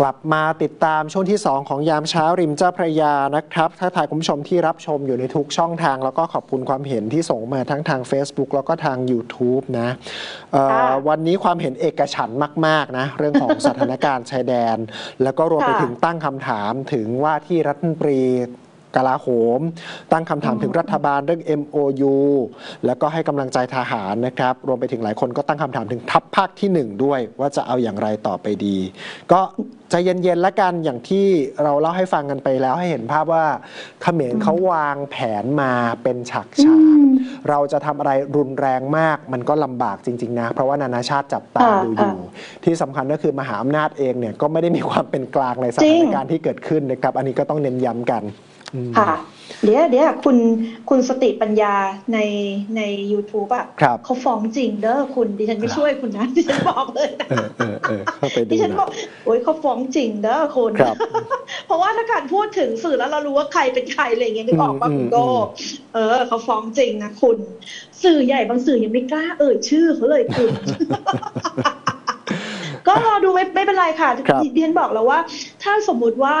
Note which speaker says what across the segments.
Speaker 1: กลับมาติดตามช่วงที่ 2 ของยามเช้าริมเจ้าพระยานะครับถ้าทายคุณผู้ชมที่รับชมอยู่ในทุกช่องทาง แล้วก็ขอบคุณความเห็นที่ส่งมาทั้งทาง Facebook แล้วก็ทาง YouTube นะเอ่อ
Speaker 2: ค่ะ
Speaker 1: วันนี้ความเห็นเอกฉันท์มาก ๆ นะ เรื่องของสถานการณ์ชายแดน แล้วก็รวมไป
Speaker 2: ค่ะ
Speaker 1: ถึงตั้งคำถามถึงว่าที่รัฐมนตรี กลาโหม ตั้งคำถามถึงรัฐบาลเรื่อง MOU แล้วก็ให้กำลังใจทหารนะครับ รวมไปถึงหลายคนก็ตั้งคำถามถึงทัพภาคที่หนึ่งด้วย ว่าจะเอาอย่างไรต่อไปดี ก็ใจเย็นๆละกันอย่างที่เราเล่าให้ฟังกันไปแล้วให้เห็นภาพว่าเขมรเขาวางแผนมาเป็นฉากฉากๆเราจะทำอะไรรุนแรงมากมันก็ลำบากจริง ๆ นะ เพราะว่านานาชาติจับตา
Speaker 2: อ่า
Speaker 1: ดูอยู่ ที่สำคัญก็คือมหาอำนาจเองเนี่ยก็ไม่ได้มีความเป็นกลางในสถานการณ์ที่เกิดขึ้นนะครับอันนี้ก็ต้องเน้นย้ำกันอืม
Speaker 2: ค่ะ เดี๋ยวเดี๋ยวคุณคุณสติปัญญาในใน YouTube อะ
Speaker 1: ครับ
Speaker 2: เขาฟ้องจริงเด้อคุณดิฉันไม่ช่วยคุณนะดิฉันบอกเลยนะ
Speaker 1: เออเออเออเข้าไปดู
Speaker 2: ดิฉัน
Speaker 1: ห
Speaker 2: บ
Speaker 1: นะ
Speaker 2: อกโอ้ยเขาฟ้องจริงเด้อคุณ
Speaker 1: ครับ
Speaker 2: เพราะว่าถ้าการพูดถึงสื่อแล้วเรารู้ว่าใครเป็นใครอะไรอย่างเงี้ยนึกออกป่ะ
Speaker 1: อืม
Speaker 2: คุณโก้
Speaker 1: อืม
Speaker 2: เออเขาฟ้องจริงนะคุณ สื่อใหญ่บางสื่อยังไม่กล้าเอ่ยชื่อเขาเลยคุณก็รอดูไม่ไม่เป็นไรค่ะ
Speaker 1: ครับ
Speaker 2: ดิฉันบอกแล้วว่า ถ้าสมมุติว่า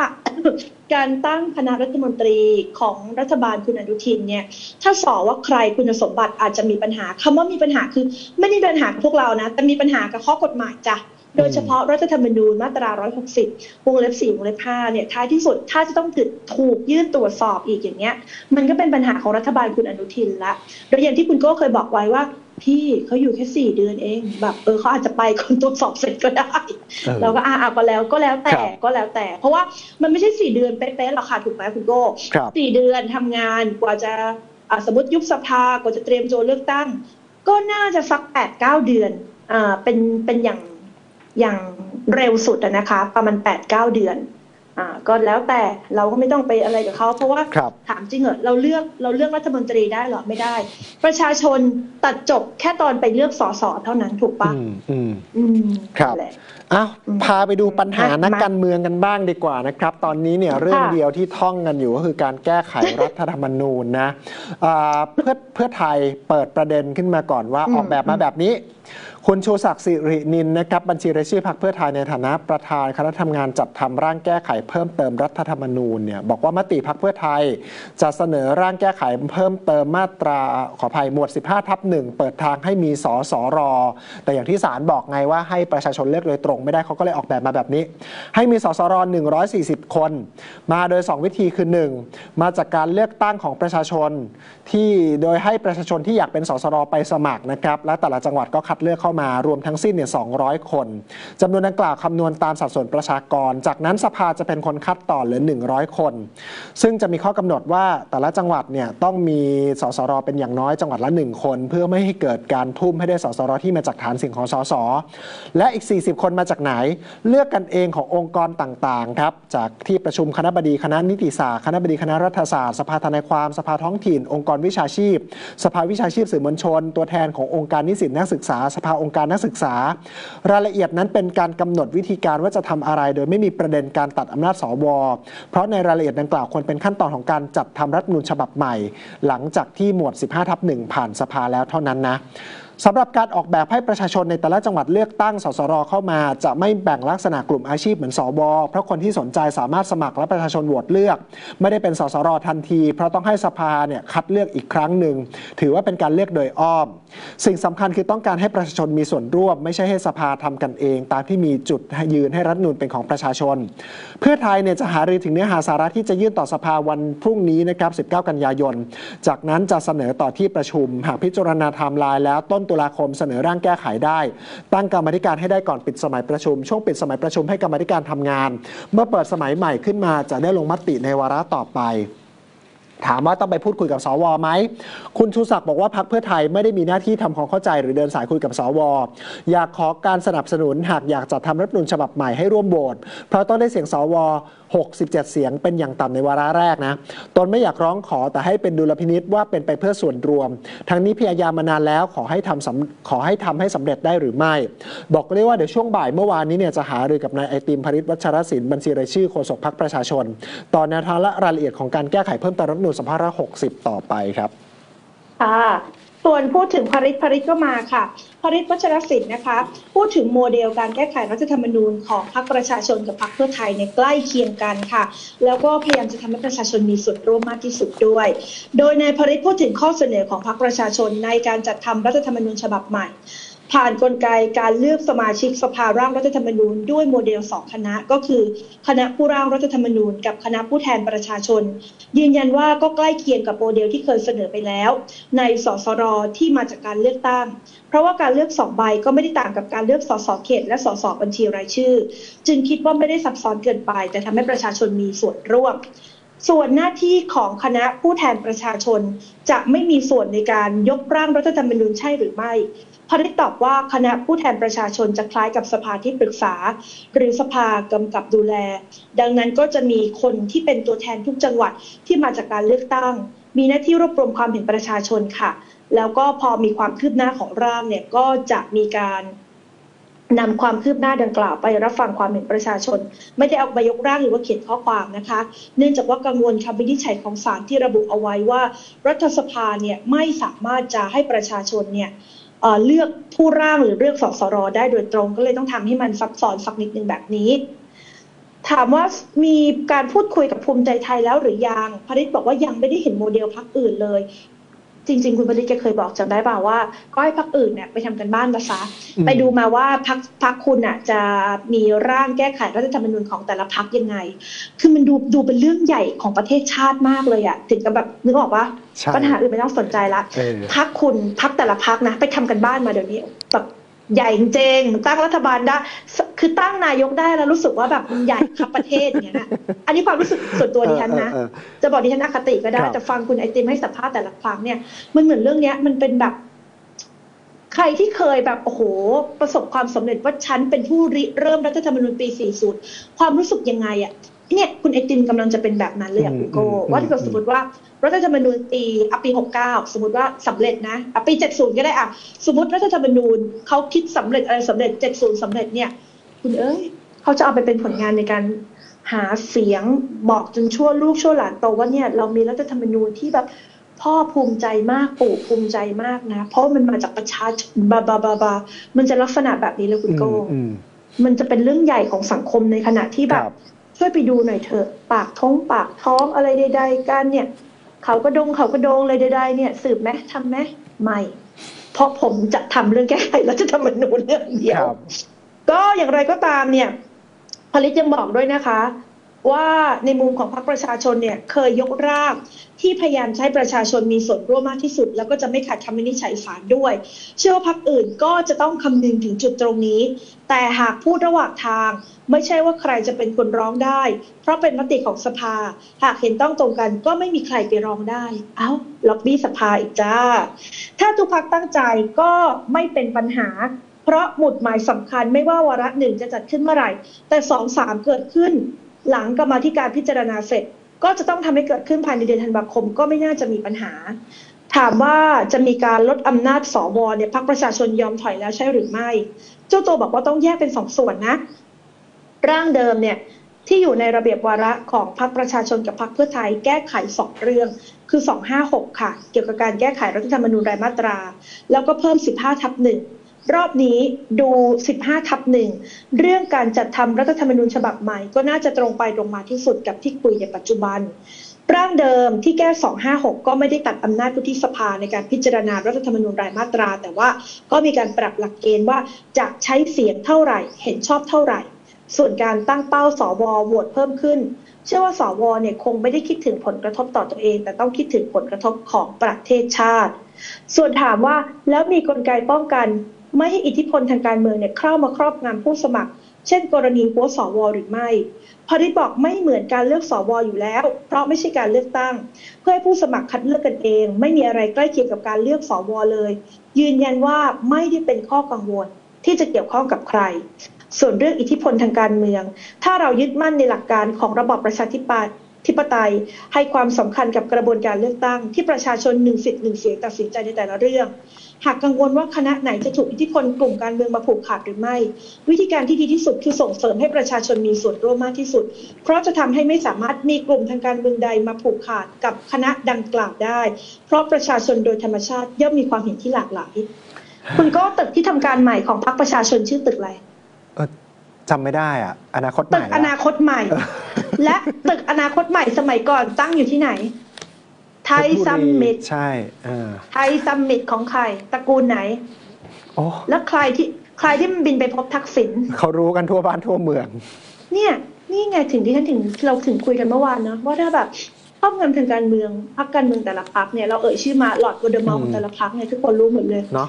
Speaker 2: การตั้งคณะรัฐมนตรีของรัฐบาลคุณอนุทินเนี่ยถ้าสอว่าใครคุณสมบัติอาจจะมีปัญหาคำว่ามีปัญหาคือ ไม่ได้ปัญหากับพวกเรานะ แต่มีปัญหากับข้อกฎหมายจ้ะโดยเฉพาะรัฐธรรมนูญมาตรา 160 วงเล็บ 4 วงเล็บ 5 เนี่ย ท้ายที่สุด ถ้าจะต้องถูกถูกยื่นตรวจสอบอีกอย่างเงี้ย มันก็เป็นปัญหาของรัฐบาลคุณอนุทินละ โดยอย่างที่คุณโก้เคยบอกไว้ว่า พี่เขาอยู่แค่4เดือนเอง แบบ เออเขาอาจจะไปคนตรวจสอบเสร็จก็ได้
Speaker 1: เออ
Speaker 2: เราก็อ่าอ่าก็แล้วก็แล้วแต่
Speaker 1: ครับ
Speaker 2: ก็แล้วแต่ เพราะว่ามันไม่ใช่สี่เดือนเป๊ะๆหรอกค่ะถูกไหมคุณโก้
Speaker 1: ครับ
Speaker 2: สี่เดือนทำงานกว่าจะอ่าสมมติยุบสภากว่าจะเตรียมโจเลือกตั้ง ก็น่าจะสักแปดเก้าเดือนอ่าเป็นเป็นอย่างอย่างเร็วสุดอะนะคะ ประมาณแปดเก้าเดือน อ่าก็แล้วแต่เราก็ไม่ต้องไปอะไรกับเขาเพราะว่า
Speaker 1: ครับ
Speaker 2: ถามจริงเหรอเราเลือกเราเลือกรัฐมนตรีได้เหรอไม่ได้ ประชาชนตัดจบแค่ตอนไปเลือกสสเท่านั้นถูกปะ
Speaker 1: อืมอืม
Speaker 2: อืม
Speaker 1: ครับ
Speaker 2: นั่นแหละ
Speaker 1: อ้าว
Speaker 2: อืม
Speaker 1: พาไปดูปัญหา
Speaker 2: มา
Speaker 1: นักการเมืองกันบ้างดีกว่านะครับ ตอนนี้เนี่ยเรื่อง
Speaker 2: ค่ะ
Speaker 1: เดียวที่ท่องกันอยู่ก็คือการแก้ไขรัฐธรรมนูญนะอ่าเพื่อเพื่อไทยเปิดประเด็นขึ้นมาก่อนว่า
Speaker 2: อืม
Speaker 1: ออกแบบมาแบบนี้ คุณชูศักดิ์สิรินินนะครับบัญชีรายชื่อพรรคเพื่อไทยในฐานะประธานคณะทำงานจัดทำร่างแก้ไขเพิ่มเติมรัฐธรรมนูญเนี่ยบอกว่ามติพรรคเพื่อไทย จะเสนอร่างแก้ไขเพิ่มเติมมาตราขออภัยหมวด 15 ทับหนึ่งเปิดทางให้มีสสรแต่อย่างที่ศาลบอกไงว่าให้ประชาชนเลือกโดยตรงไม่ได้เขาก็เลยออกแบบมาแบบนี้ ให้มีสสร140 คน มาโดย 2 วิธีคือ 1 มาจากการเลือกตั้งของประชาชนที่โดยให้ประชาชนที่อยากเป็นสสรไปสมัครนะครับและแต่ละจังหวัดก็คัดเลือกเข้ามารวมทั้งสิ้นเนี่ย200 คนจำนวนดังกล่าวคำนวณตามสัดส่วนประชากร จากนั้นสภาจะเป็นคนคัดต่อเหลือ 100 คน ซึ่งจะมีข้อกำหนดว่าแต่ละจังหวัดเนี่ยต้องมีสสรเป็นอย่างน้อยจังหวัดละ 1 คน เพื่อไม่ให้เกิดการทุ่มให้ได้สสรที่มาจากฐานเสียงของสสและอีก 40 คนมาจากไหน เลือกกันเองขององค์กรต่างๆครับจากที่ประชุมคณะบดีคณะนิติศาสตร์คณะบดีคณะรัฐศาสตร์สภาทนายความสภาท้องถิ่น องค์กรวิชาชีพ สภาวิชาชีพสื่อมวลชน ตัวแทนขององค์การนิสิตนักศึกษาสภาองค์การนักศึกษา รายละเอียดนั้นเป็นการกำหนดวิธีการว่าจะทำอะไร โดยไม่มีประเด็นการตัดอำนาจสว เพราะในรายละเอียดดังกล่าวควรเป็นขั้นตอนของการจัดทำรัฐมนูญฉบับใหม่ หลังจากที่หมวด 15ทับหนึ่งผ่านสภาแล้วเท่านั้นนะ สำหรับการออกแบบให้ประชาชนในแต่ละจังหวัดเลือกตั้งสสรเข้ามา จะไม่แบ่งลักษณะกลุ่มอาชีพเหมือนสวเพราะคนที่สนใจสามารถสมัครและประชาชนโหวตเลือก ไม่ได้เป็นสสรทันที เพราะต้องให้สภาเนี่ยคัดเลือกอีกครั้งหนึ่งถือว่าเป็นการเลือกโดยอ้อม สิ่งสำคัญคือต้องการให้ประชาชนมีส่วนร่วม ไม่ใช่ให้สภาทำกันเอง ตามที่มีจุดยืนให้รัฐนูญเป็นของประชาชน เพื่อไทยเนี่ยจะหารือถึงเนื้อหาสาระที่จะยื่นต่อสภาวันพรุ่งนี้นะครับ 19 กันยายน จากนั้นจะเสนอต่อที่ประชุม หากพิจารณาไทม์ไลน์แล้วต้นตุลาคมเสนอร่างแก้ไขได้ ตั้งกรรมธิการให้ได้ก่อนปิดสมัยประชุม ช่วงปิดสมัยประชุมให้กรรมธิการทำงาน เมื่อเปิดสมัยใหม่ขึ้นมาจะได้ลงมติในวาระต่อไปถามว่าต้องไปพูดคุยกับสวไหม คุณชูศักดิ์บอกว่าพักเพื่อไทยไม่ได้มีหน้าที่ทำความเข้าใจหรือเดินสายคุยกับสว อยากขอการสนับสนุนหากอยากจัดทำรัฐมนูญฉบับใหม่ให้ร่วมโหวตเพราะต้องได้เสียงสว67 เสียงเป็นอย่างต่ำในวาระแรกนะ ตนไม่อยากร้องขอแต่ให้เป็นดุลพินิษว่าเป็นไปเพื่อส่วนรวม ทั้งนี้พยายามมานานแล้วขอให้ทำขอให้ทำให้สำเร็จได้หรือไม่ บอกเลยว่าเดี๋ยวช่วงบ่ายเมื่อวานนี้เนี่ยจะหารือกับนายไอติมพริตวัชรศิลป์บัญชีรายชื่อโฆษกพรรคประชาชนต่อแนวทางและรายละเอียดของการแก้ไขเพิ่มเติมรัฐธรรมนูญ2560ต่อไปครับ
Speaker 2: ค่ะ ส่วนพูดถึงพริตพริตก็มาค่ะพริตวัชรศิลป์นะคะ พูดถึงโมเดลการแก้ไขรัฐธรรมนูญของพรรคประชาชนกับพรรคเพื่อไทยในใกล้เคียงกันค่ะ แล้วก็พยายามจะทำให้ประชาชนมีส่วนร่วมมากที่สุดด้วย โดยนายพริตพูดถึงข้อเสนอของพรรคประชาชนในการจัดทำรัฐธรรมนูญฉบับใหม่ ผ่านนกลไกการเลือกสมาชิกสภาร่างรัฐธรรมนูญ ด้วยโมเดลสองคณะก็คือ คณะผู้ร่างรัฐธรรมนูญ กับคณะผู้แทนประชาชน ยืนยันว่าก็ใกล้เคียงกับโมเดลที่เคยเสนอไปแล้ว ในสสรที่มาจากการเลือกตั้ง เพราะว่าการเลือกสองใบก็ไม่ได้ต่างกับการเลือกสสเขต และสสบัญชีรายชื่อ จึงคิดว่าไม่ได้ซับซ้อนเกินไป แต่ทำให้ประชาชนมีส่วนร่วมส่วนหน้าที่ของคณะผู้แทนประชาชน จะไม่มีส่วนในการยกร่างรัฐธรรมนูญใช่หรือไม่ พริตตอบว่าคณะผู้แทนประชาชนจะคล้ายกับสภาที่ปรึกษา หรือสภากำกับดูแล ดังนั้นก็จะมีคนที่เป็นตัวแทนทุกจังหวัดที่มาจากการเลือกตั้ง มีหน้าที่รวบรวมความเห็นประชาชนค่ะ แล้วก็พอมีความคืบหน้าของร่างเนี่ยก็จะมีการนำความคืบหน้าดังกล่าวไปรับฟังความเห็นประชาชน ไม่ได้เอาไปยกร่างหรือว่าเขียนข้อความนะคะ เนื่องจากว่ากังวลคำวินิจฉัยของศาลที่ระบุเอาไว้ว่า รัฐสภาเนี่ยไม่สามารถจะให้ประชาชนเนี่ย เอ่อเลือกผู้ร่างหรือเลือกสสรได้โดยตรงก็เลยต้องทำให้มันซับซ้อนสักนิดนึงแบบนี้ ถามว่ามีการพูดคุยกับภูมิใจไทยแล้วหรือยังพริตบอกว่ายังไม่ได้เห็นโมเดลพักอื่นเลย จริง ๆ คุณพริตแกเคยบอกจำได้เปล่าว่าก็ให้พักอื่นเนี่ยไปทำกันบ้านมาซะ
Speaker 1: อืม
Speaker 2: ไปดูมาว่าพักพักคุณอะจะมีร่างแก้ไขรัฐธรรมนูญของแต่ละพักยังไง คือมันดูดูเป็นเรื่องใหญ่ของประเทศชาติมากเลยอะถึงกับแบบนึกออกว่า
Speaker 1: ใช่
Speaker 2: ปัญหาอื่นไม่ต้องสนใจละ
Speaker 1: เออ
Speaker 2: พักคุณพักแต่ละพักนะ ไปทำกันบ้านมาเดี๋ยวนี้แบบ ใหญ่จริงๆตั้งรัฐบาลได้สคือตั้งนายกได้แล้วรู้สึกว่าแบบมันใหญ่ครับประเทศอย่างเงี้ยนะอันนี้ความรู้สึกส่วนตัวดิฉันนะ
Speaker 1: เออเออ
Speaker 2: จะบอกดิฉันอคติก็ได้
Speaker 1: ครับ
Speaker 2: แต่ฟังคุณไอติมให้สัมภาษณ์แต่ละครั้งเนี่ย มันเหมือนเรื่องเนี้ยมันเป็นแบบ ใครที่เคยแบบโอ้โห ประสบความสำเร็จว่าฉันเป็นผู้ริเริ่มรัฐธรรมนูญปี 40 ความรู้สึกยังไงอะ เนี่ยคุณไอติมกำลังจะเป็นแบบนั้นเลยอะ
Speaker 1: อืม
Speaker 2: คุณโก
Speaker 1: อืม
Speaker 2: ว่าถ้าเกิดสมมติว่ารัฐธรรมนูญปีอะปี69สมมติว่าสำเร็จนะอะปี70ก็ได้อะสมมติรัฐธรรมนูญเขาคิดสำเร็จอะไรสำเร็จ70สำเร็จเนี่ยคุณเอ้ยเขาจะเอาไปเป็นผลงานในการหาเสียงบอกจนชั่วลูกชั่วหลานโตว่าเนี่ยเรามีรัฐธรรมนูญที่แบบพ่อภูมิใจมากปู่ภูมิใจมากนะ เพราะมันมาจากประชาชนบาบาบาบามันจะลักษณะแบบนี้เลยคุณโก้
Speaker 1: อืม
Speaker 2: มันจะเป็นเรื่องใหญ่ของสังคมในขณะที่
Speaker 1: อืม
Speaker 2: แบ
Speaker 1: ครับบ
Speaker 2: ช่วยไปดูหน่อยเถอะ ปากท้องปากท้องอะไรใดๆกันเนี่ย เขาก็ดงเขาก็โดงเลยใดๆเนี่ย สืบไหมทำไหมไม่ เพราะผมจะทำเรื่องแก้ไขรัฐธรรมนูญเรื่องเดีย
Speaker 1: ควรับ
Speaker 2: ก็อย่างไรก็ตามเนี่ยผลิตยังบอกด้วยนะคะ ว่าในมุมของพรรคประชาชนเนี่ยเคยยกร่างที่พยายามใช้ประชาชนมีส่วนร่วมมากที่สุด แล้วก็จะไม่ขัดคำวินิจฉัยศาลด้วย เชื่อว่าพรรคอื่นก็จะต้องคำนึงถึงจุดตรงนี้ แต่หากพูดระหว่างทาง ไม่ใช่ว่าใครจะเป็นคนร้องได้ เพราะเป็นมติของสภา หากเห็นต้องตรงกันก็ไม่มีใครไปร้องได้ เอ้าล็อบบี้สภาอีกจ้า ถ้าทุกพักตั้งใจก็ไม่เป็นปัญหาเพราะหมุดหมายสำคัญไม่ว่าวาระหนึ่งจะจัดขึ้นเมื่อไหร่ แต่สองสามเกิดขึ้น หลังกรรมาธิการพิจารณาเสร็จ ก็จะต้องทำให้เกิดขึ้นภายในเดือนธันวาคม ก็ไม่น่าจะมีปัญหา ถามว่าจะมีการลดอำนาจสวเนี่ยพักประชาชนยอมถอยแล้วใช่หรือไม่ เจ้าตัวบอกว่าต้องแยกเป็นสองส่วนนะ ร่างเดิมเนี่ยที่อยู่ในระเบียบวาระของพรรคประชาชนกับพรรคเพื่อไทยแก้ไขสองเรื่องคือ 256 ค่ะ เกี่ยวกับการแก้ไขรัฐธรรมนูญรายมาตรา แล้วก็เพิ่ม 15 ทับหนึ่ง รอบนี้ดู 15 ทับหนึ่งเรื่องการจัดทำรัฐธรรมนูญฉบับใหม่ ก็น่าจะตรงไปตรงมาที่สุดกับที่คุยในปัจจุบันร่างเดิมที่แก้ 256 ก็ไม่ได้ตัดอำนาจวุฒิสภาในการพิจารณารัฐธรรมนูญรายมาตรา แต่ว่าก็มีการปรับหลักเกณฑ์ว่าจะใช้เสียงเท่าไหร่ เห็นชอบเท่าไหร่ ส่วนการตั้งเป้าสวโหวตเพิ่มขึ้น เชื่อว่าสวเนี่ยคงไม่ได้คิดถึงผลกระทบต่อตัวเอง แต่ต้องคิดถึงผลกระทบของประเทศชาติ ส่วนถามว่าแล้วมีกลไกป้องกัน ไม่ให้อิทธิพลทางการเมืองเนี่ยเข้ามาครอบงำผู้สมัคร เช่น กรณีหัวสวหรือไม่พริตบอกไม่เหมือนการเลือกสวอยู่แล้ว เพราะไม่ใช่การเลือกตั้ง เพื่อให้ผู้สมัครคัดเลือกกันเอง ไม่มีอะไรใกล้เคียงกับการเลือกสวเลย ยืนยันว่าไม่ได้เป็นข้อกังวลที่จะเกี่ยวข้องกับใคร ส่วนเรื่องอิทธิพลทางการเมือง ถ้าเรายึดมั่นในหลักการของระบอบประชาธิปไตย ธิปไตย ให้ความสำคัญกับกระบวนการเลือกตั้ง ที่ประชาชนหนึ่งสิทธิ์หนึ่งเสียงตัดสินใจในแต่ละเรื่อง หากกังวลว่าคณะไหนจะถูกอิทธิพลกลุ่มการเมืองมาผูกขาดหรือไม่ วิธีการที่ดีที่สุดคือส่งเสริมให้ประชาชนมีส่วนร่วมมากที่สุด เพราะจะทำให้ไม่สามารถมีกลุ่มทางการเมืองใดมาผูกขาดกับคณะดังกล่าวได้ เพราะประชาชนโดยธรรมชาติย่อมมีความเห็นที่หลากหลายคุณก็ตึกที่ทำการใหม่ของพรรคประชาชนชื่อตึกอะไร
Speaker 1: เออจำไม่ได้อะอนาคตให
Speaker 2: ตึ
Speaker 1: ม่
Speaker 2: ก
Speaker 1: เหร
Speaker 2: อนาคตใหม่ และตึกอนาคตใหม่สมัยก่อนตั้งอยู่ที่ไหน ไทย
Speaker 1: เพชรบุรี
Speaker 2: ซัมมิต
Speaker 1: ใช่เออ
Speaker 2: ไทยซัมมิตของใครตระกูลไหน
Speaker 1: โอ้
Speaker 2: แล้วใครที่ใครที่มันบินไปพบทักษิณ
Speaker 1: เขารู้กันทั่วบ้านทั่วเมือง
Speaker 2: เนี่ย นี่ไงถึงที่ท่านถึงเราถึงคุยกันเมื่อวานเนาะว่าถ้าแบบครอบงำทางการเมืองพรรคการเมืองแต่ละพรรคเนี่ยเราเอ่ยชื่อมาหลอดวอเดอมอล
Speaker 1: อืม
Speaker 2: ของแต่ละพรรคเนี่ยทุกคนรู้หมดเลย
Speaker 1: เนาะ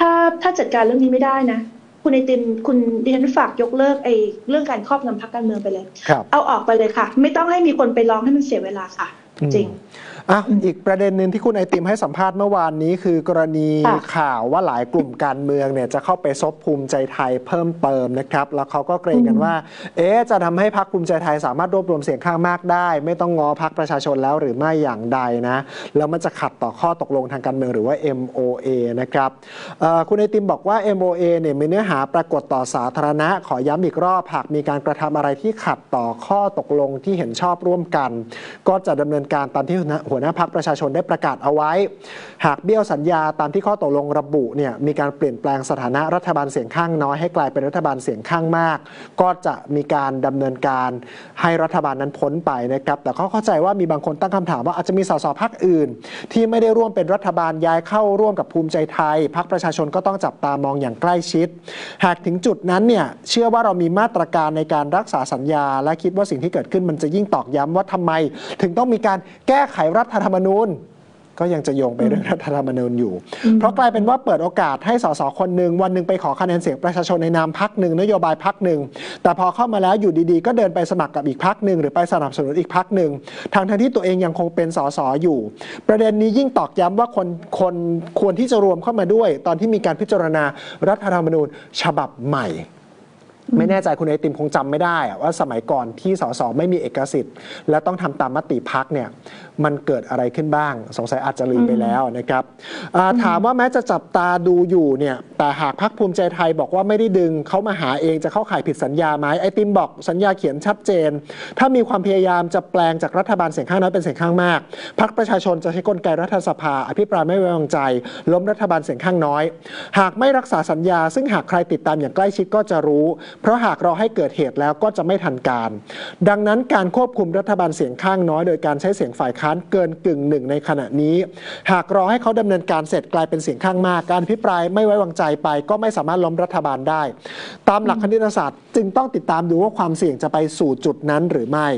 Speaker 2: ถ้าถ้าจัดการเรื่องนี้ไม่ได้นะ คุณไอติมคุณดิฉันฝากยกเลิกไอ้เรื่องการครอบงำพรรคการเมืองไปเลย
Speaker 1: ครับ
Speaker 2: เอาออกไปเลยค่ะ ไม่ต้องให้มีคนไปร้องให้มันเสียเวลาค่ะ
Speaker 1: อืม
Speaker 2: จริง
Speaker 1: อ่ะอีกประเด็นหนึ่งที่คุณไอติมให้สัมภาษณ์เมื่อวานนี้ คือกรณี
Speaker 2: ค่ะ
Speaker 1: ข่าวว่าหลายกลุ่มการเมืองเนี่ยจะเข้าไปซบภูมิใจไทยเพิ่มเติมนะครับ แล้วเขาก็เกรงกันว่า เอ๊ะจะทำให้พักภูมิใจไทยสามารถรวบรวมเสียงข้างมากได้ ไม่ต้องงอพักประชาชนแล้วหรือไม่อย่างใดนะ แล้วมันจะขัดต่อข้อตกลงทางการเมืองหรือว่า MOA นะครับเอ่อคุณไอติมบอกว่า MOA เนี่ยมีเนื้อหาปรากฏต่อสาธารณะ ขอย้ำอีกรอบหากมีการกระทำอะไรที่ขัดต่อข้อตกลงที่เห็นชอบร่วมกัน ก็จะดำเนินการตามที่หัวหน้าพักประชาชนได้ประกาศเอาไว้ หากเบี้ยวสัญญาตามที่ข้อตกลงระบุเนี่ยมีการเปลี่ยนแปลงสถานะรัฐบาลเสียงข้างน้อยให้กลายเป็นรัฐบาลเสียงข้างมาก ก็จะมีการดำเนินการให้รัฐบาลนั้นพ้นไปนะครับแต่เขาเข้าใจว่ามีบางคนตั้งคำถามว่าอาจจะมีสสพักอื่น ที่ไม่ได้ร่วมเป็นรัฐบาลย้ายเข้าร่วมกับภูมิใจไทยพักประชาชนก็ต้องจับตามองอย่างใกล้ชิด หากถึงจุดนั้นเนี่ยเชื่อว่าเรามีมาตรการในการรักษาสัญญา และคิดว่าสิ่งที่เกิดขึ้นมันจะยิ่งตอกย้ำว่าทำไม ถึงต้องมีการแก้ไขรัฐธรรมนูญก็ยังจะโยงไปเรื่องรัฐธรรมนูญอยู่ เพราะกลายเป็นว่าเปิดโอกาสให้สสคนหนึ่งวันหนึ่งไปขอคะแนนเสียงประชาชนในนามพักหนึ่งนโยบายพักหนึ่ง แต่พอเข้ามาแล้วอยู่ดีๆ ก็เดินไปสมัครกับอีกพักหนึ่งหรือไปสนับสนุนอีกพักหนึ่งทางทที่ตัวเองยังคงเป็นสสอยู่ ประเด็นนี้ยิ่งตอกย้ำว่าคนคนควรที่จะรวมเข้ามาด้วย ตอนที่มีการพิจารณารัฐธรรมนูญฉบับใหม่ ไม่แน่ใจคุณไอติมคงจำไม่ได้อะว่าสมัยก่อนที่สสไม่มีเอกสิทธิ์ และต้องทำตามมติพักเนี่ยมันเกิดอะไรขึ้นบ้าง สงสัยอาจจะลืมไปแล้วนะครับอ่าถามว่าแม้จะจับตาดูอยู่เนี่ยแต่หากพักภูมิใจไทยบอกว่าไม่ได้ดึงเขามาหาเองจะเข้าข่ายผิดสัญญาไหมไอติมบอกสัญญาเขียนชัดเจน ถ้ามีความพยายามจะแปลงจากรัฐบาลเสียงข้างน้อยเป็นเสียงข้างมากพักประชาชนจะใช้กลไกรัฐสภา อภิปรายไม่ไว้วางใจ ล้มรัฐบาลเสียงข้างน้อย หากไม่รักษาสัญญา ซึ่งหากใครติดตามอย่างใกล้ชิดก็จะรู้เพราะหากราให้เกิดเหตุแล้วก็จะไม่ทันการ ดังนั้นการควบคุมรัฐบาลเสียงข้างน้อย โดยการใช้เสียงฝ่ายค้านเกินกึ่งหนึ่งในขณะนี้ หากรอให้เขาดำเนินการเสร็จกลายเป็นเสียงข้างมาก การพิปรายไม่ไว้วางใจไป ก็ไม่สามารถล้มรัฐบาลได้ ตามหลักคณิตศาสตร์ จึงต้องติดตามดูว่าความเสี่ยงจะไปสู่จุดนั้นหรือไม่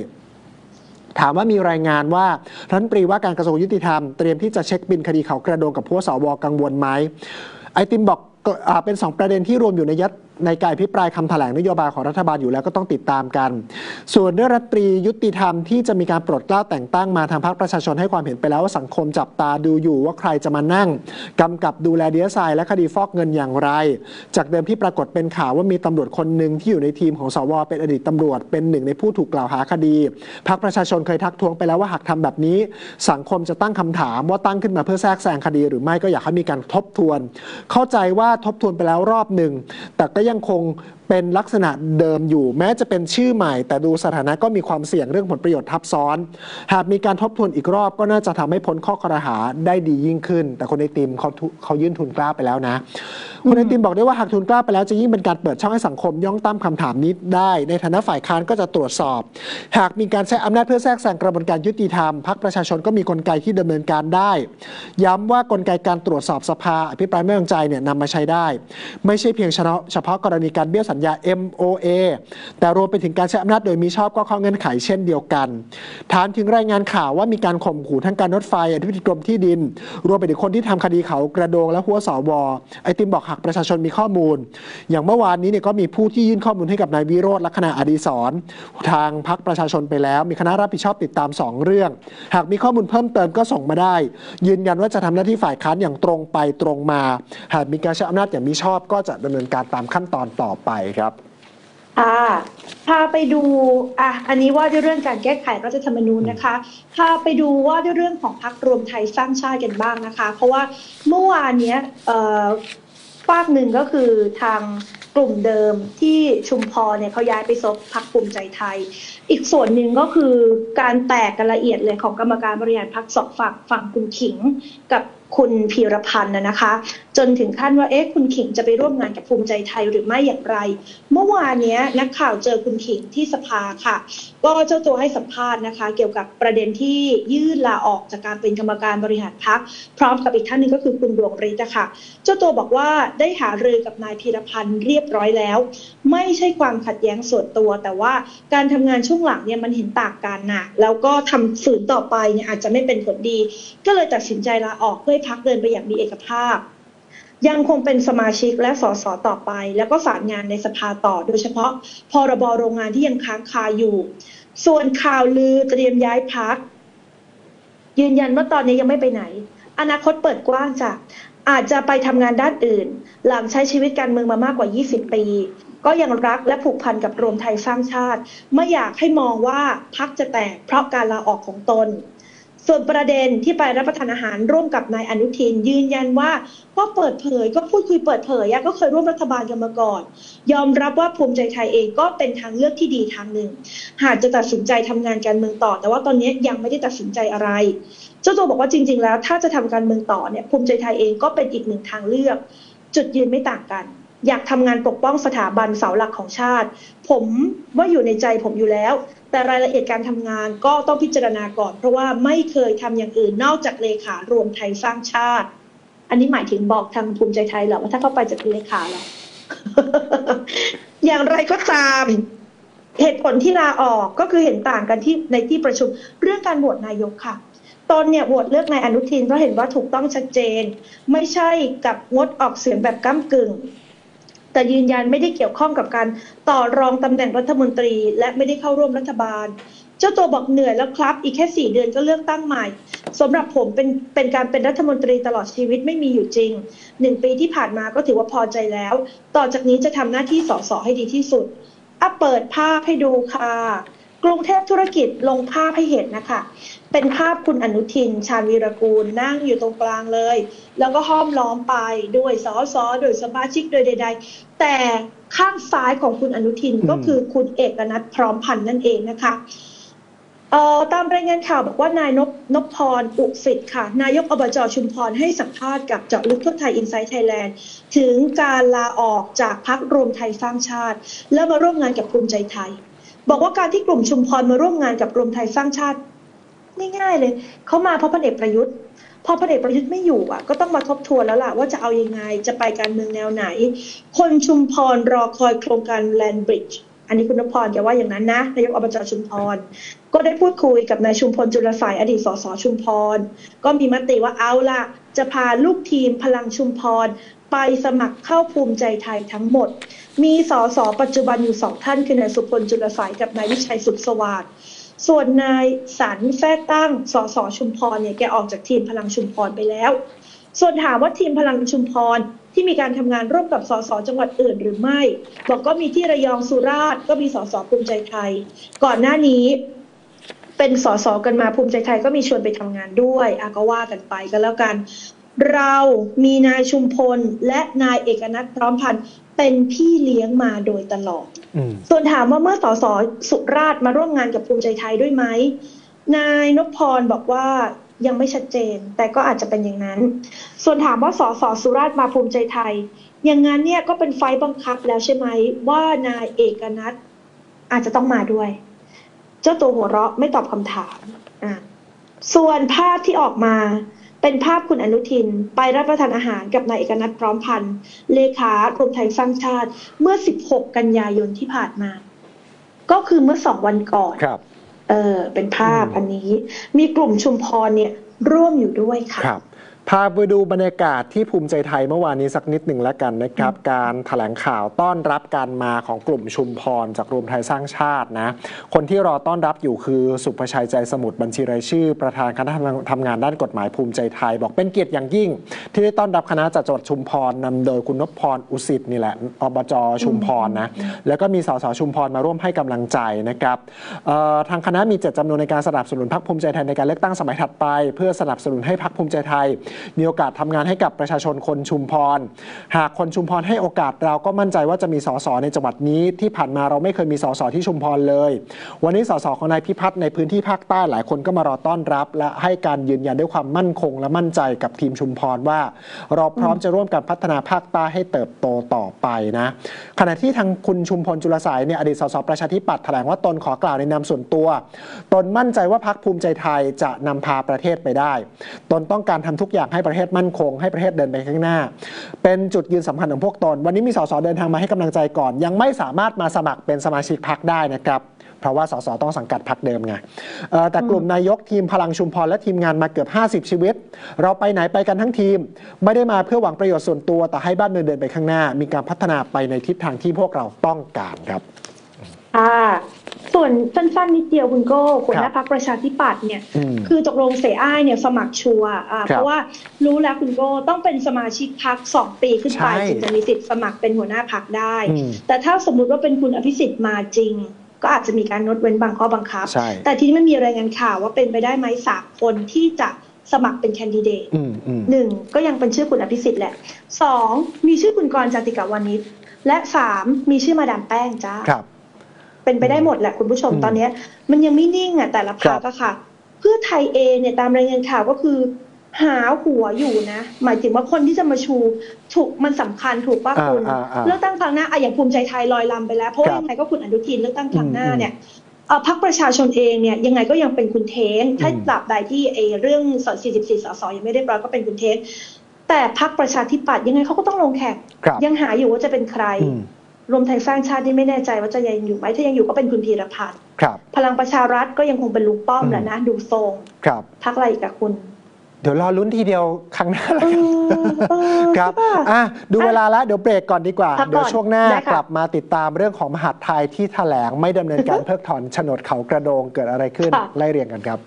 Speaker 1: ถามว่ามีรายงานว่ารัฐมนตรีว่าการกระทรวงยุติธรรมเตรียมที่จะเช็คบินคดีเขากระโดงกับผู้สวกังวลไหมไอติมบอกอเป็นสองประเด็นที่รวมอยู่ในยัด ในการอภิปรายคำแถลงนโยบายของรัฐบาลอยู่แล้วก็ต้องติดตามกัน ส่วนเรื่องรัตรียุติธรรมที่จะมีการปลดเกล้าแต่งตั้งมาทางพรรคประชาชนให้ความเห็นไปแล้วว่าสังคมจับตาดูอยู่ว่าใครจะมานั่งกำกับดูแลเดียไซน์และคดีฟอกเงินอย่างไร จากเดิมที่ปรากฏเป็นข่าวว่ามีตำรวจคนหนึ่งที่อยู่ในทีมของสวเป็นอดีตตำรวจ เป็นหนึ่งในผู้ถูกกล่าวหาคดีพรรคประชาชนเคยทักท้วงไปแล้วว่าหากทำแบบนี้ สังคมจะตั้งคำถามว่าตั้งขึ้นมาเพื่อแทรกแซงคดี หรือไม่ก็อยากให้มีการทบทวน เข้าใจว่าทบทวนไปแล้วรอบหนึ่งแต่ก็ยังคง เป็นลักษณะเดิมอยู่ แม้จะเป็นชื่อใหม่ แต่ดูสถานะก็มีความเสี่ยงเรื่องผลประโยชน์ทับซ้อน หากมีการทบทวนอีกรอบก็น่าจะทำให้พ้นข้อกระหาได้ดียิ่งขึ้น แต่คนในทีมเขาเขายื่นทุนกล้าไปแล้วนะคุณไอติมบอกได้ว่าหากทุนกล้าไปแล้วจะยิ่งเป็นการเปิดช่องให้สังคมย่องตั้มคำถามนี้ได้ ในฐานะฝ่ายค้านก็จะตรวจสอบ หากมีการใช้อำนาจเพื่อแทรกแซงกระบวนการยุติธรรมพรรคประชาชนก็มีกลไกที่ดำเนินการได้ ย้ำว่ากลไกการตรวจสอบสภาอภิปรายไม่วางใจเนี่ยนำมาใช้ได้ ไม่ใช่เพียงเฉพาะเฉพาะกรณีการเบี้ยวสัญญา MOA แต่รวมไปถึงการใช้อำนาจโดยมิชอบก็ข้าเงื่อนไขเช่นเดียวกัน ถามถึงรายงานข่าวว่ามีการข่มขู่ทั้งการรถไฟอธิบดีกรมที่ดิน รวมไปถึงคนที่ทำคดีเขากระโดงและหัวสวไอติมบอกหากประชาชนมีข้อมูล อย่างเมื่อวานนี้เนี่ยก็มีผู้ที่ยื่นข้อมูลให้กับนายวิโรธลักษณะอดีศรทางพักประชาชนไปแล้ว มีคณะรับผิดชอบติดตาม 2 เรื่อง หากมีข้อมูลเพิ่มเติมก็ส่งมาได้ ยืนยันว่าจะทำหน้าที่ฝ่ายค้านอย่างตรงไปตรงมา หากมีการใช้อำนาจอย่างมิชอบก็จะดำเนินการตามขั้นตอนต่อไปครับ
Speaker 2: ค่ะพาไปดูอะอันนี้ว่าด้วยเรื่องการแก้ไขรัฐธรรมนูญนะคะพาไปดูว่าด้วยเรื่องของพรรครวมไทยสร้างชาติกันบ้างนะคะ เพราะว่าเมื่อวานเนี้ยเอ่อฝากหนึ่งก็คือทางกลุ่มเดิมที่ชุมพรเนี่ยเขาย้ายไปซบพรรคภูมิใจไทย อีกส่วนหนึ่งก็คือการแตกกันละเอียดเลยของกรรมการบริหารพรรคสองฝั่งฝั่งคุณขิงกับคุณพีรพันธ์นะคะ จนถึงขั้นว่าเอ๊ะคุณขิงจะไปร่วมงานกับภูมิใจไทยหรือไม่อย่างไร เมื่อวานนี้นักข่าวเจอคุณขิงที่สภาค่ะ ก็เจ้าตัวให้สัมภาษณ์นะคะ เกี่ยวกับประเด็นที่ยื่นลาออกจากการเป็นกรรมการบริหารพรรคพร้อมกับอีกท่านหนึ่งก็คือคุณดวงฤทธิ์นะคะเจ้าตัวบอกว่าได้หารือกับนายพีรพันธ์เรียบร้อยแล้ว ไม่ใช่ความขัดแย้งส่วนตัว แต่ว่าการทำงานช่วงหลังเนี่ยมันเห็นต่างกันนะแล้วก็ทำฝืนต่อไปเนี่ยอาจจะไม่เป็นผลดี ก็เลยตัดสินใจลาออกเพื่อพักเดินไปอย่างมีเอกภาพ ยังคงเป็นสมาชิกและสสต่อไป แล้วก็สารงานในสภาต่อ โดยเฉพาะพรบโรงงานที่ยังค้างคาอยู่ ส่วนข่าวลือเตรียมย้ายพักยืนยันว่าตอนนี้ยังไม่ไปไหน อนาคตเปิดกว้างจ้ะอาจจะไปทำงานด้านอื่น หลังใช้ชีวิตการเมืองมามากกว่า 20 ปี ก็ยังรักและผูกพันกับรวมไทยสร้างชาติ ไม่อยากให้มองว่าพักจะแตกเพราะการลาออกของตน ส่วนประเด็นที่ไปรับประทานอาหารร่วมกับนายอนุทิน ยืนยันว่าก็เปิดเผยก็พูดคุยเปิดเผยก็เคยร่วมรัฐบาลกันมาก่อน ยอมรับว่าภูมิใจไทยเองก็เป็นทางเลือกที่ดีทางหนึ่ง หากจะตัดสินใจทำงานการเมืองต่อ แต่ว่าตอนนี้ยังไม่ได้ตัดสินใจอะไรเจ้าตัวบอกว่าจริง ๆ แล้วถ้าจะทำการเมืองต่อเนี่ยภูมิใจไทยเองก็เป็นอีกหนึ่งทางเลือก จุดยืนไม่ต่างกัน อยากทำงานปกป้องสถาบันเสาหลักของชาติ ผมว่าอยู่ในใจผมอยู่แล้ว แต่รายละเอียดการทำงานก็ต้องพิจารณาก่อน เพราะว่าไม่เคยทำอย่างอื่นนอกจากเลขารวมไทยสร้างชาติ อันนี้หมายถึงบอกทางภูมิใจไทยเหรอว่าถ้าเข้าไปจะเป็นเลขาเหรออย่างไรก็ตามเหตุผลที่ลาออกก็คือเห็นต่างกันที่ในที่ประชุมเรื่องการโหวตนายกค่ะตนเนี่ยโหวตเลือกนายอนุทินเพราะเห็นว่าถูกต้องชัดเจน ไม่ใช่กับงดออกเสียงแบบก้ากึ่ง แต่ยืนยันไม่ได้เกี่ยวข้องกับการต่อรองตำแหน่งรัฐมนตรี และไม่ได้เข้าร่วมรัฐบาล เจ้าตัวบอกเหนื่อยแล้วครับ อีกแค่สี่เดือนก็เลือกตั้งใหม่สำหรับผมเป็นเป็นการเป็นรัฐมนตรีตลอดชีวิตไม่มีอยู่จริงหนึ่งปีที่ผ่านมาก็ถือว่าพอใจแล้ว ต่อจากนี้จะทำหน้าที่สสให้ดีที่สุดอะเปิดภาพให้ดูค่ะ กรุงเทพธุรกิจลงภาพให้เห็นนะคะ เป็นภาพคุณอนุทิน ชาญวีรกูลนั่งอยู่ตรงกลางเลย แล้วก็ห้อมล้อมไปด้วยสสโดยสมาชิกโดยใด ๆ แต่ข้างซ้ายของคุณอนุทิน
Speaker 1: อืม
Speaker 2: ก็คือคุณเอกนัทพร้อมพันธ์นั่นเองนะคะเอ่อตามรายงานข่าวบอกว่านายนพนพพรอุสิทธิ์ค่ะ นายกอบจชุมพรให้สัมภาษณ์กับเจาะลึกทั่วไทยอินไซต์ไทยแลนด์ถึงการลาออกจากพักรวมไทยสร้างชาติ แล้วมาร่วมงานกับภูมิใจไทย บอกว่าการที่กลุ่มชุมพรมาร่วมงานกับรวมไทยสร้างชาติง่ายๆเลยเขามาเพราะพลเอกประยุทธ์พอพลเอกประยุทธ์ไม่อยู่อะ ก็ต้องมาทบทวนแล้วล่ะว่าจะเอายังไงจะไปการเมืองแนวไหน คนชุมพรรอคอยโครงการแลนบริดจ์อันนี้คุณนพพรแกว่าอย่างนั้นนะนายกอบจชุมพร ก็ได้พูดคุยกับนายชุมพลจุลสายอดีตสสชุมพร ก็มีมติว่าเอาล่ะ จะพาลูกทีมพลังชุมพร ไปสมัครเข้าภูมิใจไทยทั้งหมด มีสสปัจจุบันอยู่สองท่านคือนายสุพลจุลสายกับนายวิชัยสุขสวัสดิ์ส่วนนายสันแท้ตั้งสสชุมพรเนี่ยแกออกจากทีมพลังชุมพรไปแล้ว ส่วนถามว่าทีมพลังชุมพรที่มีการทำงานร่วมกับสสจังหวัดอื่นหรือไม่ บอกก็มีที่ระยองสุราษฎร์ก็มีสสภูมิใจไทย ก่อนหน้านี้เป็นสสกันมาภูมิใจไทยก็มีชวนไปทำงานด้วยอาก็ว่ากันไปก็แล้วกัน เรามีนายชุมพลและนายเอกนัทพร้อมพันธ์เป็นพี่เลี้ยงมาโดยตลอด
Speaker 1: อืม
Speaker 2: ส่วนถามว่าเมื่อสสสุราษฎร์มาร่วมงานกับภูมิใจไทยด้วยไหม นายนพพรบอกว่ายังไม่ชัดเจน แต่ก็อาจจะเป็นอย่างนั้น ส่วนถามว่าสสสุราษฎร์มาภูมิใจไทย อย่างนั้นเนี่ยก็เป็นไฟล์บังคับแล้วใช่ไหมว่านายเอกนัทอาจจะต้องมาด้วย เจ้าตัวหัวเราะไม่ตอบคำถามอะส่วนภาพที่ออกมา เป็นภาพคุณอนุทิน ไปรับประทานอาหารกับนายเอกนัทพร้อมพันธ์เลขารวมไทยสร้างชาติ เมื่อ 16 กันยายนที่ผ่านมา ก็คือเมื่อสองวันก่อน
Speaker 1: ครับ
Speaker 2: เออเป็นภาพ
Speaker 1: อืม
Speaker 2: อันนี้ มีกลุ่มชุมพรเนี่ยร่วมอยู่ด้วยค่ะ
Speaker 1: ครับ พาไปดูบรรยากาศที่ภูมิใจไทยเมื่อวานนี้สักนิดหนึ่งแล้วกันนะครับ การถแถลงข่าวต้อนรับการมาของกลุ่มชุมพร จากรวมไทยสร้างชาตินะ คนที่รอต้อนรับอยู่คือสุภชัยใจสมุทรบัญชีรายชื่อ ประธานคณะทำงานด้านกฎหมายภูมิใจไทย บอกเป็นเกียรติอย่างยิ่ง ที่ได้ต้อนรับคณะจากจังหวัดชุมพรนำโดยคุณนพพรอุสิตนี่แหละอบจชุมพรนะแล้วก็มีสสชุมพรมาร่วมให้กำลังใจนะครับเอ่อทางคณะมีเจตจำนวนในการสนับสนุนพรรคภูมิใจไทยในการเลือกตั้งสมัยถัดไป เพื่อสนับสนุนให้พรรคภูมิใจไทยมีโอกาสทำงานให้กับประชาชนคนชุมพร หากคนชุมพรให้โอกาสเราก็มั่นใจว่าจะมีสสในจังหวัดนี้ที่ผ่านมาเราไม่เคยมีสสที่ชุมพรเลย วันนี้สสของนายพิพัฒน์ในพื้นที่ภาคใต้หลายคนก็มารอต้อนรับ และให้การยืนยันด้วยความมั่นคง และมั่นใจกับทีมชุมพรว่า เราพร้อมจะร่วมกันพัฒนาภาคใต้ให้เติบโตต่อไปนะขณะที่ทางคุณชุมพลจุลสายเนี่ยอดีตสสประชาธิปัตย์แถลงว่าตนขอกล่าวในนามส่วนตัว ตนมั่นใจว่าพรรคภูมิใจไทยจะนำพาประเทศไปได้ ตนต้องการทำทุกอย่างให้ประเทศมั่นคง ให้ประเทศเดินไปข้างหน้า เป็นจุดยืนสำคัญของพวกตน วันนี้มีสสเดินทางมาให้กำลังใจก่อน ยังไม่สามารถมาสมัครเป็นสมาชิกพรรคได้นะครับเพราะว่าสสต้องสังกัดพรรคเดิมไงแต่กลุ่มนายกทีมพลังชุมพรและทีมงานมาเกือบ 50 ชีวิต เราไปไหนไปกันทั้งทีม ไม่ได้มาเพื่อหวังประโยชน์ส่วนตัวแต่ให้บ้านเมืองเดินไปข้างหน้า มีการพัฒนาไปในทิศทางที่พวกเราต้องการครับ
Speaker 2: ค่ะส่วนสั้นๆนิดเดียวคุณโก้หัวหน้า
Speaker 1: ครับ
Speaker 2: พักประชาธิปัตย์เนี่ย
Speaker 1: อืม
Speaker 2: คือตกลงเสยอ้ายเนี่ยสมัครชัวร์อ่า
Speaker 1: ครับ
Speaker 2: เพราะว่ารู้แล้วคุณโก้ต้องเป็นสมาชิกพักสองปีขึ้นไป
Speaker 1: ใช่
Speaker 2: ถึงจะมีสิทธิ์สมัครเป็นหัวหน้าพักได้
Speaker 1: อืม
Speaker 2: แต่ถ้าสมมุติว่าเป็นคุณอภิสิทธิ์มาจริง ก็อาจจะมีการงดเว้นบางข้อบังคับ
Speaker 1: ใช่
Speaker 2: แต่ทีนี้มันมีรายงานข่าวว่าเป็นไปได้ไหมสามคนที่จะสมัครเป็นแคนดิเดต
Speaker 1: อืมอืม
Speaker 2: หนึ่งก็ยังเป็นชื่อคุณอภิสิทธิ์แหละสองมีชื่อคุณกรณ์จติกาวานิชและสามมีชื่อมาดามแป้งจ้า
Speaker 1: ครับ
Speaker 2: เป็นไปได้หมดแหละคุณผู้ชม
Speaker 1: อืม
Speaker 2: ตอนเนี้ยมันยังไม่นิ่งอะแต่ละ
Speaker 1: ครั
Speaker 2: พั
Speaker 1: บ
Speaker 2: กอะค่ะ เพื่อไทยเองเนี่ยตามรายงานข่าวก็คือ หาหัวอยู่นะ หมายถึงว่าคนที่จะมาชูถูกมันสำคัญถูกป่ะ
Speaker 1: อ่า
Speaker 2: คุณ
Speaker 1: อ่าอ่า
Speaker 2: เลือกตั้งครั้งหน้าอะอย่างภูมิใจไทยลอยลำไปแล้วเพราะว่า
Speaker 1: ครับ
Speaker 2: ยังไงก็คุณอนุทินเลือกตั้งครั้งหน้า
Speaker 1: อืม
Speaker 2: เนี่ยเอ่อพักประชาชนเองเนี่ยยังไงก็ยังเป็นคุณเทงถ้า
Speaker 1: อืม
Speaker 2: ตราบใดที่ไอ้เรื่องส44สสยังไม่เรียบร้อยก็เป็นคุณเทงแต่พักประชาธิปัตย์ยังไงเขาก็ต้องลงแข่ง
Speaker 1: ครับ
Speaker 2: ยังหาอยู่ว่าจะเป็นใคร
Speaker 1: อืม
Speaker 2: รวมไทยสร้างชาตินี่ไม่แน่ใจว่าจะยังอยู่ไหมถ้ายังอยู่ก็เป็นคุณพีรพันธ์
Speaker 1: ครับ
Speaker 2: พลังประชารัฐก็ยังคงเป็นลุงป้อม
Speaker 1: อืม
Speaker 2: แหละนะดูทรง
Speaker 1: ครับ
Speaker 2: พักอะไรอีกอะคุณ
Speaker 1: เดี๋ยวรอลุ้นทีเดียวครั้งหน้า
Speaker 2: เอ
Speaker 1: แล้วกัน
Speaker 2: อเออ
Speaker 1: ครับ
Speaker 2: ใช่ปะ
Speaker 1: อะดูเวลาแล้วเดี๋ยวเบรกก่อนดีกว่า
Speaker 2: พักก่อน
Speaker 1: เดี๋ยวช่วงหน้า
Speaker 2: ได้ค่ะ
Speaker 1: กลับมาติดตามเรื่องของมหาดไทยที่แถลงไม่ดำเนินการเพิกถอนโฉนดเขากระโดงเกิดอะไรขึ้น
Speaker 2: ค่ะ
Speaker 1: ไล่เรียงกันครับ